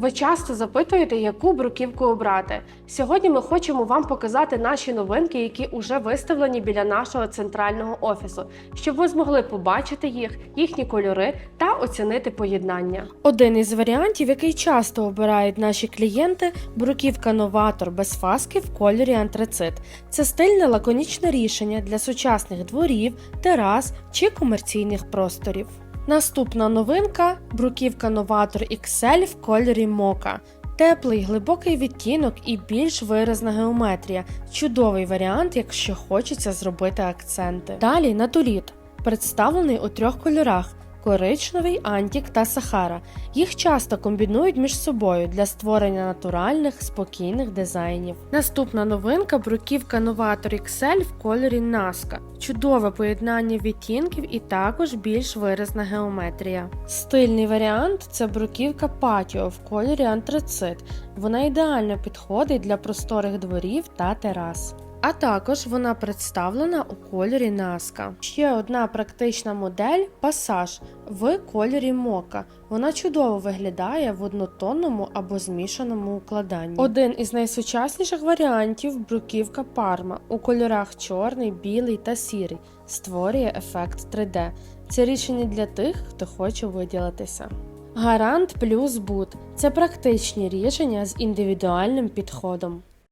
Ви часто запитуєте, яку бруківку обрати. Сьогодні ми хочемо вам показати наші новинки, які уже виставлені біля нашого центрального офісу, щоб ви змогли побачити їх, їхні кольори та оцінити поєднання. Один із варіантів, який часто обирають наші клієнти, бруківка новатор без фаски в кольорі антрацит. Це стильне лаконічне рішення для сучасних дворів, терас чи комерційних просторів. Наступна новинка бруківка Новатор XL в кольорі мока. Теплий глибокий відтінок і більш виразна геометрія. Чудовий варіант, якщо хочеться зробити акценти. Далі натуріт, представлений у трьох кольорах: коричневий, антік та сахара. Їх часто комбінують між собою для створення натуральних, спокійних дизайнів. Наступна новинка бруківка Новатор XL в кольорі Наска. Чудове поєднання відтінків і також більш виразна геометрія. Стильний варіант це бруківка Patio в кольорі антрацит. Вона ідеально підходить для просторих дворів та терас. А також вона представлена у кольорі Наска. Ще одна практична модель пасаж в кольорі мока. Вона чудово виглядає в однотонному або змішаному укладанні. Один із найсучасніших варіантів бруківка парма у кольорах чорний, білий та сірий створює ефект 3D. Це рішення для тих, хто хоче виділитися. Гарант плюс бут це практичні рішення з індивідуальним підходом.